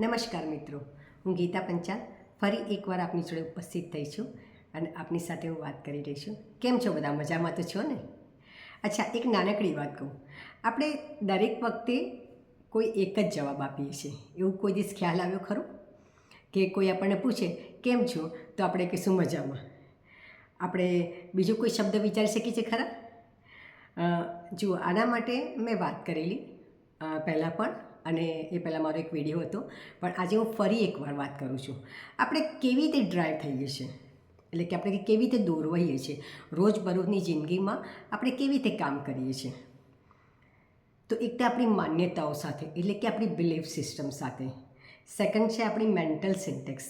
નમસ્કાર મિત્રો. હું ગીતા પંચાલ ફરી એકવાર આપની જોડે ઉપસ્થિત થઈ છું અને આપની સાથે હું વાત કરી રહી છું. કેમ છો બધા? મજામાં તો છો ને? અચ્છા, એક નાનકડી વાત કહું. આપણે દરેક વખતે કોઈ એક જ જવાબ આપીએ છીએ. એવું કોઈ દિવસ ખ્યાલ આવ્યો ખરો? કે કોઈ આપણને પૂછે, કેમ છો? તો આપણે કહીશું, મજામાં. આપણે બીજો કોઈ શબ્દ વિચારી શકીએ છીએ ખરા? જુઓ, આના માટે મેં વાત કરેલી. પહેલાં પણ અને એ પહેલાં મારો એક વીડિયો હતો. પણ આજે હું ફરી એકવાર વાત કરું છું. આપણે કેવી રીતે ડ્રાઈવ થઈએ છીએ? એટલે કે આપણે કેવી રીતે દોરવાઈએ છીએ? રોજબરોજની જિંદગીમાં આપણે કેવી રીતે કામ કરીએ છીએ? તો એક તો આપણી માન્યતાઓ સાથે, એટલે કે આપણી બિલીફ સિસ્ટમ સાથે. સેકન્ડ છે આપણી મેન્ટલ સિન્ટેક્સ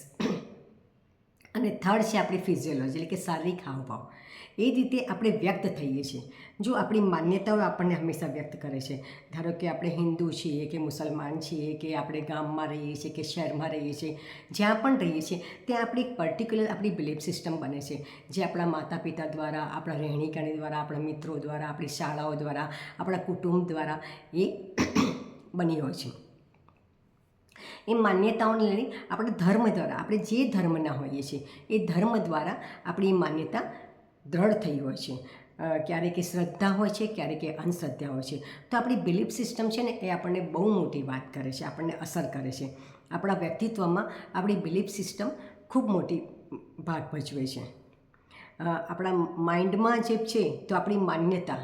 અને થર્ડ છે આપણી ફિઝિયોલોજી એટલે કે શારીરિક હાવભાવ. એ રીતે આપણે વ્યક્ત થઈએ છીએ. જો આપણી માન્યતાઓ આપણને હંમેશા વ્યક્ત કરે છે. ધારો કે આપણે હિન્દુ છીએ કે મુસલમાન છીએ કે આપણે ગામમાં રહીએ છીએ કે શહેરમાં રહીએ છીએ, જ્યાં પણ રહીએ છીએ, ત્યાં આપણી એક પર્ટિક્યુલર આપણી બિલીફ સિસ્ટમ બને છે. જે આપણા માતા પિતા દ્વારા, આપણા રહેણીકરણી દ્વારા, આપણા મિત્રો દ્વારા, આપણી શાળાઓ દ્વારા, આપણા કુટુંબ દ્વારા એ બની હોય છે. એ માન્યતાઓને લઈને આપણે ધર્મ દ્વારા, આપણે જે ધર્મના હોઈએ છીએ, એ ધર્મ દ્વારા આપણી માન્યતા દ્રઢ થઈ હોય છે. ક્યારેક એ શ્રદ્ધા હોય છે, ક્યારેક એ અંધશ્રદ્ધા હોય છે. તો આપણી બિલીફ સિસ્ટમ છે ને, એ આપણને બહુ મોટી વાત કરે છે, આપણને અસર કરે છે. આપણા વ્યક્તિત્વમાં આપણી બિલીફ સિસ્ટમ ખૂબ મોટી ભાગ ભજવે છે. આપણા માઇન્ડમાં જે છે, તો આપણી માન્યતા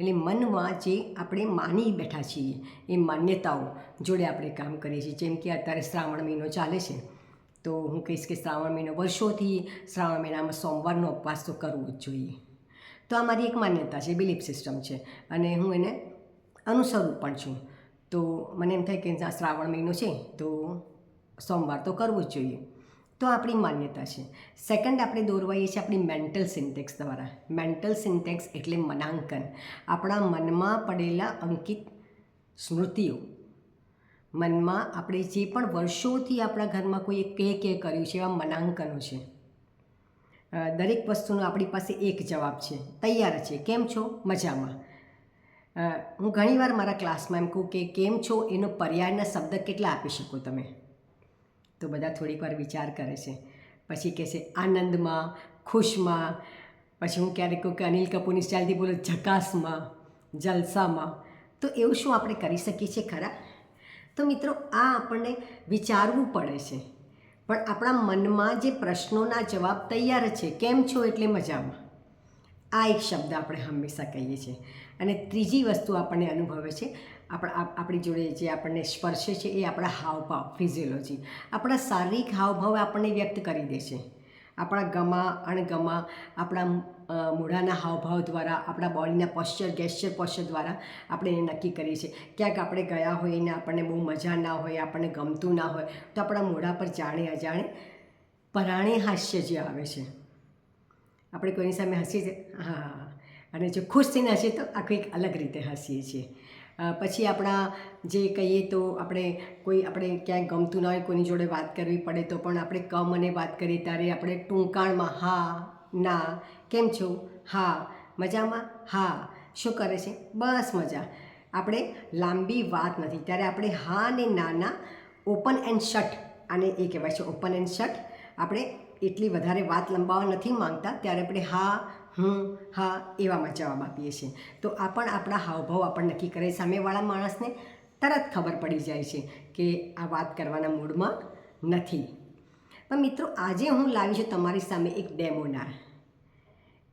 એટલે મનમાં જે આપણે માની બેઠા છીએ એ માન્યતાઓ જોડે આપણે કામ કરીએ છીએ. જેમ કે અત્યારે શ્રાવણ મહિનો ચાલે છે, તો હું કહીશ કે શ્રાવણ મહિનો વર્ષોથી શ્રાવણ મહિનામાં સોમવારનો ઉપવાસ તો કરવો જ જોઈએ. તો આ મારી એક માન્યતા છે, બિલીફ સિસ્ટમ છે, અને હું એને અનુસરું પણ છું. તો મને એમ થાય કે શ્રાવણ મહિનો છે, તો સોમવાર તો કરવો જ જોઈએ. તો આપણી માન્યતા છે. સેકન્ડ આપણે દોરવાઈએ છીએ આપણી મેન્ટલ સિન્ટેક્સ દ્વારા. મેન્ટલ સિન્ટેક્સ એટલે મનાંકન. આપણા મનમાં પડેલા અંકિત સ્મૃતિઓ. મનમાં આપણે જે પણ વર્ષોથી આપણા ઘરમાં કોઈ કે કે કર્યું છે એવા મનાંકનો છે. દરેક વસ્તુનો આપણી પાસે એક જવાબ છે. તૈયાર છે. કેમ છો? મજામાં? હું ઘણીવાર મારા ક્લાસમાં એમ કહું કે કેમ છો? એનો પર્યાયના શબ્દ કેટલા આપી શકો તમે? તો બધા થોડીક વાર વિચાર કરે છે. પછી કહે છે, આનંદમાં, ખુશમાં. પછી હું ક્યારેક કહું કે, અનિલ કપૂરની સ્ટાઇલથી બોલો, ઝકાસમાં, જલસામાં. તો એવું શું આપણે કરી શકીએ છીએ ખરા? તો મિત્રો, આ આપણને વિચારવું પડે છે. પણ આપણા મનમાં જે પ્રશ્નોના જવાબ તૈયાર છે, કેમ છો? એટલે મજામાં. આ એક શબ્દ આપણે હંમેશા કહીએ છીએ. અને ત્રીજી વસ્તુ આપણને અનુભવે છે આપણા આપણી જોડે જે આપણને સ્પર્શે છે એ આપણા હાવભાવ ફિઝિયોલોજી આપણા શારીરિક હાવભાવ આપણને વ્યક્ત કરી દે છે. આપણા ગમા, અણગમા, આપણા મોઢાના હાવભાવ દ્વારા, આપણા બોડીના પોશ્ચર ગેસ્ચર પોશ્ચર દ્વારા આપણે એને નક્કી કરીએ છીએ. ક્યાંક આપણે ગયા હોય ને આપણને બહુ મજા ના હોય, આપણને ગમતું ના હોય, તો આપણા મોઢા પર જાણે અજાણે પરાણે હાસ્ય જે આવે છે. આપણે કોઈની સામે હસીએ હા. અને જો ખુશ થઈને હસીએ તો આખું એક અલગ રીતે હસીએ છીએ. પછી આપણા જે કહીએ તો આપણે કોઈ આપણે ક્યાંય ગમતું ના હોય, કોઈની જોડે વાત કરવી પડે તો પણ આપણે કમ અને વાત કરીએ ત્યારે આપણે ટૂંકાણમાં હા, ના, કેમ છો? હા, મજામાં? હા. શું કરે છે? બસ મજા. આપણે લાંબી વાત નથી. ત્યારે આપણે હા ને નાના ઓપન એન્ડ શટ આને એ કહેવાય છે. Open and shut. આપણે એટલી વધારે વાત લંબાવવા નથી માંગતા. ત્યારે આપણે હા હું, હા એવામાં જવાબ આપીએ છીએ. તો આ પણ આપણા હાવભાવ આપણને નક્કી કરે. સામેવાળા માણસને તરત ખબર પડી જાય છે કે આ વાત કરવાના મૂડમાં નથી. પણ મિત્રો, આજે હું લાવી છું તમારી સામે એક ડેમોનાર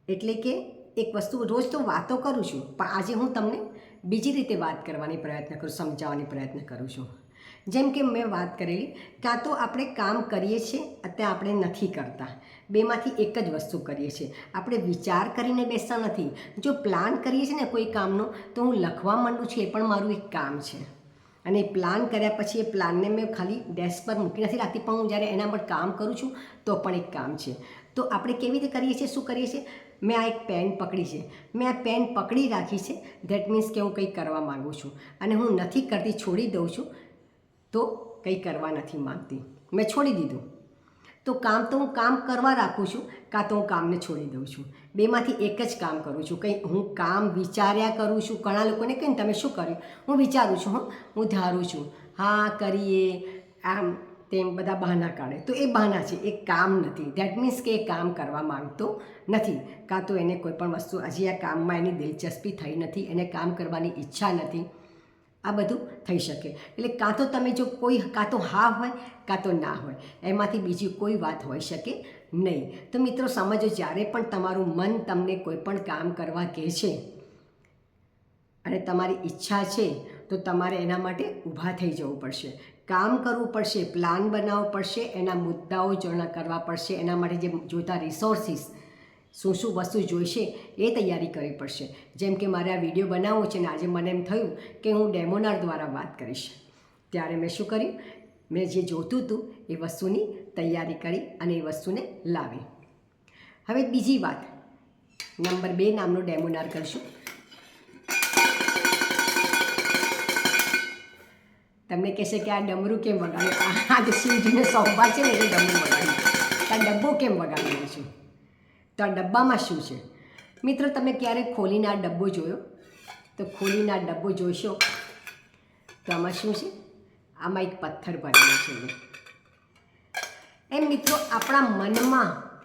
એટલે કે એક વસ્તુ, રોજ તો વાતો કરું છું, પણ આજે હું તમને બીજી રીતે વાત કરવાની પ્રયત્ન કરું, સમજાવવાની પ્રયત્ન કરું છું. જેમ કે મેં વાત કરેલી, કાં તો આપણે કામ કરીએ છીએ, અત્યારે આપણે નથી કરતા. બેમાંથી એક જ વસ્તુ કરીએ છીએ. આપણે વિચાર કરીને બેસતા નથી. જો પ્લાન કરીએ છીએ ને કોઈ કામનો, તો હું લખવા માંડું છું, એ પણ મારું એક કામ છે. અને પ્લાન કર્યા પછી એ પ્લાનને મેં ખાલી ડેસ્ક પર મૂકી નથી રાખતી, પણ હું જ્યારે એના પર કામ કરું છું, તો પણ એક કામ છે. તો આપણે કેવી રીતે કરીએ છીએ, શું કરીએ છીએ? મેં આ એક પેન પકડી છે. મેં આ પેન પકડી રાખી છે ધેટ મીન્સ કે હું કંઈક કરવા માગું છું. અને હું નથી કરતી, છોડી દઉં છું. તો કંઈ કરવા નથી માંગતી. મેં છોડી દીધું. તો કામ તો હું કામ કરવા રાખું છું, કાં તો હું કામને છોડી દઉં છું. બેમાંથી એક જ કામ કરું છું. કંઈ હું કામ વિચાર્યા કરું છું. ઘણા લોકોને કહીને તમે શું કર્યું? હું વિચારું છું, હું હું ધારું છું. હા, કરીએ. આમ તેમ બધા બહાના કાઢે. તો એ બહાના છે, એ કામ નથી. દેટ મીન્સ કે એ કામ કરવા માંગતો નથી. કાં તો એને કોઈ પણ વસ્તુ, હજી આ કામમાં એની દિલચસ્પી થઈ નથી, એને કામ કરવાની ઈચ્છા નથી. આ બધું થઈ શકે. એટલે કાં તો તમે જો કોઈ, કાં તો હા હોય, કાં તો ના હોય. એમાંથી બીજી કોઈ વાત હોઈ શકે નહીં. તો મિત્રો સમજો, જ્યારે પણ તમારું મન તમને કોઈ પણ કામ કરવા કહે છે અને તમારી ઈચ્છા છે, તો તમારે એના માટે ઊભા થઈ જવું પડશે. કામ કરવું પડશે, પ્લાન બનાવવો પડશે, એના મુદ્દાઓ જોણા કરવા પડશે, એના માટે જે જોઈતા રિસોર્સિસ શું શું વસ્તુ જોઈશે એ તૈયારી કરવી પડશે. જેમ કે મારે આ વીડિયો બનાવવો છે ને આજે મને એમ થયું કે હું ડેમોનાર દ્વારા વાત કરીશ. ત્યારે મેં શું કર્યું? મેં જે જોતું હતું એ વસ્તુની તૈયારી કરી અને એ વસ્તુને લાવી. હવે બીજી વાત. નંબર બે નામનો ડેમોનાર કરશું. તમને કહેશે કે આ ડમરું કેમ વગાડ્યું આ શિવજીનો સૌભાગ છે ને એ ડમરું વગાડ્યું આ ડબ્બો કેમ વગાડી છું? તો આ ડબ્બામાં શું છે? મિત્રો, તમે ક્યારેક ખોલીને આ ડબ્બો જોયો? તો ખોલીને આ ડબ્બો જોશો? તો આમાં શું છે? આમાં એક પથ્થર ભરેલો છે. એમ મિત્રો, આપણા મનમાં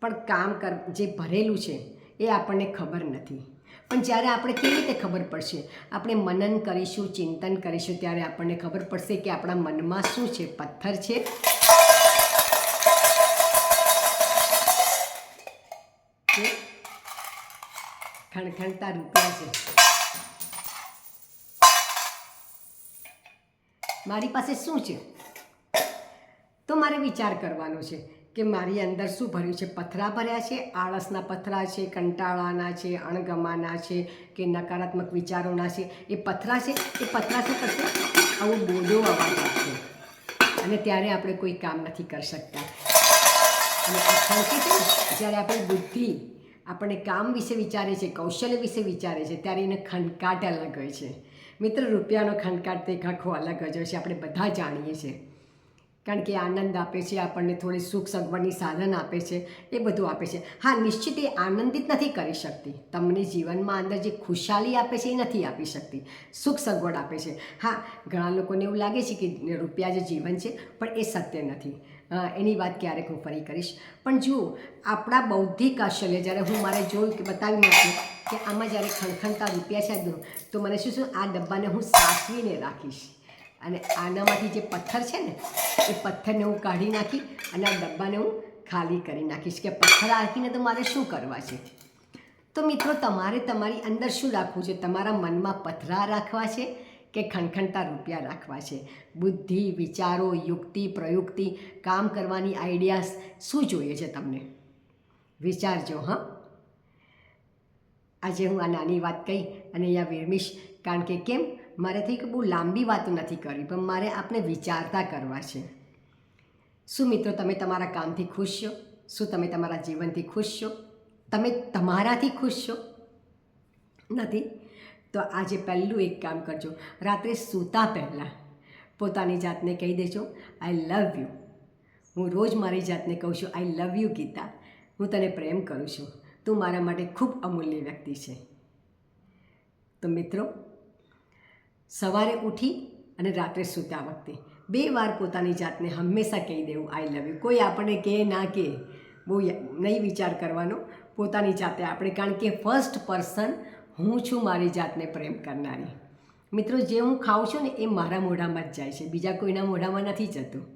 પણ કામ કર, જે ભરેલું છે, એ આપણને ખબર નથી. પણ જ્યારે આપણે કેવી રીતે ખબર પડશે? આપણે મનન કરીશું, ચિંતન કરીશું, ત્યારે આપણને ખબર પડશે કે આપણા મનમાં શું છે? પથ્થર છે? ખણખણતા રૂપિયા છે. મારી પાસે શું છે? તો મારે વિચાર કરવાનો છે કે મારી અંદર શું ભર્યું છે? પથરા ભર્યા છે? આળસના પથરા છે? કંટાળાના છે? અણગમાના છે? કે નકારાત્મક વિચારોના છે? એ પથરા છે? એ પથરા શું કરશે? આવું બોધો અવાજ આપશે. અને ત્યારે આપણે કોઈ કામ નથી કરી શકતા. અને આ છે જ્યારે આપણી બુદ્ધિ આપણને કામ વિશે વિચારે છે, કૌશલ્ય વિશે વિચારે છે, ત્યારે એને ખંડકાટ અલગ હોય છે. મિત્ર, રૂપિયાનો ખંડકાટ તે આખો અલગ જ હોય છે, આપણે બધા જાણીએ છીએ. કારણ કે આનંદ આપે છે, આપણને થોડી સુખ સગવડની સાધન આપે છે, એ બધું આપે છે. હા, નિશ્ચિત એ આનંદિત નથી કરી શકતી. તમને જીવનમાં અંદર જે ખુશાલી આપે છે, એ નથી આપી શકતી. સુખ સગવડ આપે છે. હા, ઘણા લોકોને એવું લાગે છે કે રૂપિયા જે જીવન છે, પણ એ સત્ય નથી. એની વાત ક્યારેક હું ફરી કરીશ. પણ જુઓ, આપણા બૌદ્ધિક કૌશલ્ય, જ્યારે હું મારે જોયું કે બતાવી નાખ્યું કે આમાં જ્યારે ખણખણતા રૂપિયા છે તો મને શું શું આ ડબ્બાને હું સાચવીને રાખીશ. અને આનામાંથી જે પથ્થર છે ને, એ પથ્થરને હું કાઢી નાખી અને આ ડબ્બાને હું ખાલી કરી નાખીશ કે પથ્થર રાખીને તો મારે શું કરવા છે? તો મિત્રો, તમારે તમારી અંદર શું રાખવું છે? તમારા મનમાં પથરા રાખવા છે? કે ખણખણતા રૂપિયા રાખવા છે. બુદ્ધિ, વિચારો, યુક્તિ, પ્રયુક્તિ, કામ કરવાની આઈડિયાઝ શું જોઈએ છે તમને? વિચારજો, હા? આજે હું આ નાની વાત કહી અને અહીંયા વિરમીશ, કારણ કે કેમ? મારે થઈ કે બહુ લાંબી વાતો નથી કરવી પણ મારે આપણે વિચારતા કરવા છે. શું મિત્રો, તમે તમારા કામથી ખુશ છો? શું તમે તમારા જીવનથી ખુશ છો? તમે તમારાથી ખુશ છો? નથી? તો આજે પહેલું એક કામ કરજો. રાત્રે સૂતા પહેલાં પોતાની જાતને કહી દેજો આઈ લવ યુ હું રોજ મારી જાતને કહું છું આઈ લવ યુ ગીતા. હું તને પ્રેમ કરું છું. તું મારા માટે ખૂબ અમૂલ્ય વ્યક્તિ છે. તો મિત્રો, સવારે ઉઠી અને રાત્રે સૂતા વખતે બે વાર પોતાની જાતને હંમેશા કહી દેવું આઈ લવ યુ કોઈ આપણને કહે ના કહે, બહુ નહીં વિચાર કરવાનો. પોતાની જાતે આપણે, કારણ કે ફર્સ્ટ પર્સન હું છું મારી જાતને પ્રેમ કરનારી. મિત્રો, જે હું ખાઉં છું ને, એ મારા મોઢામાં જ જાય છે. બીજા કોઈના મોઢામાં નથી જતું.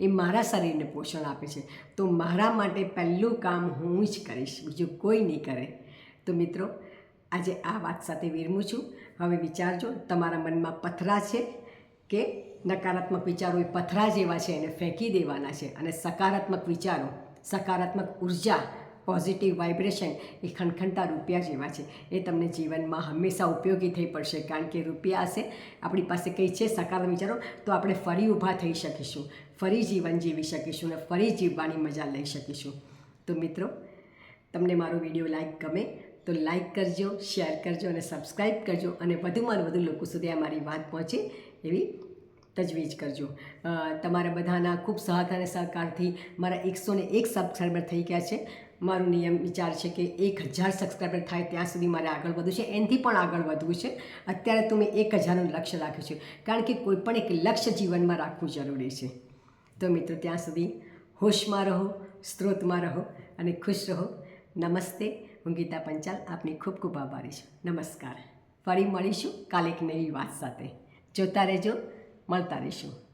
એ મારા શરીરને પોષણ આપે છે. તો મારા માટે પહેલું કામ હું જ કરીશ. બીજું કોઈ નહીં કરે, તો મિત્રો, આજે આ વાત સાથે વિરમું છું. હવે વિચારજો, તમારા મનમાં પથરા છે કે નકારાત્મક વિચારો એ પથરા જેવા છે એને ફેંકી દેવાના છે? અને સકારાત્મક વિચારો, સકારાત્મક ઊર્જા પોઝિટિવ વાઇબ્રેશન એ ખણખણતા રૂપિયા જેવા છે. એ તમને જીવનમાં હંમેશા ઉપયોગી થઈ પડશે કારણ કે રૂપિયા હશે, આપણી પાસે કંઈ છે સકારાત્મક વિચારો, તો આપણે ફરી ઊભા થઈ શકીશું. ફરી જીવન જીવી શકીશું અને ફરી જીવવાની મજા લઈ શકીશું. તો મિત્રો, તમને મારો વીડિયો લાઈક ગમે તો લાઈક કરજો શેર કરજો અને સબસ્ક્રાઈબ કરજો અને વધુમાં વધુ લોકો સુધી આ મારી વાત પહોંચે એવી તજવીજ કરજો. તમારા બધાના ખૂબ સાથ અને સહકારથી મારા એકસો ને એક સબસ્ક્રાઈબર થઈ ગયા છે. મારો નિયમ વિચાર છે કે એક હજાર સબસ્ક્રાઈબર થાય ત્યાં સુધી મારે આગળ વધવું છે. એનાથી પણ આગળ વધવું છે. અત્યારે તો મેં એક હજારનું લક્ષ્ય રાખ્યું છે. કારણ કે કોઈ પણ એક લક્ષ્ય જીવનમાં રાખવું જરૂરી છે. તો મિત્રો, ત્યાં સુધી હોશમાં રહો, સ્ત્રોતમાં રહો અને ખુશ રહો. નમસ્તે, હું ગીતા પંચાલ. આપની ખૂબ ખૂબ આભારી છું. નમસ્કાર. ફરી મળીશું કાલે એક નવી વાત સાથે. જોતા રહેજો, મળતા રહીશું.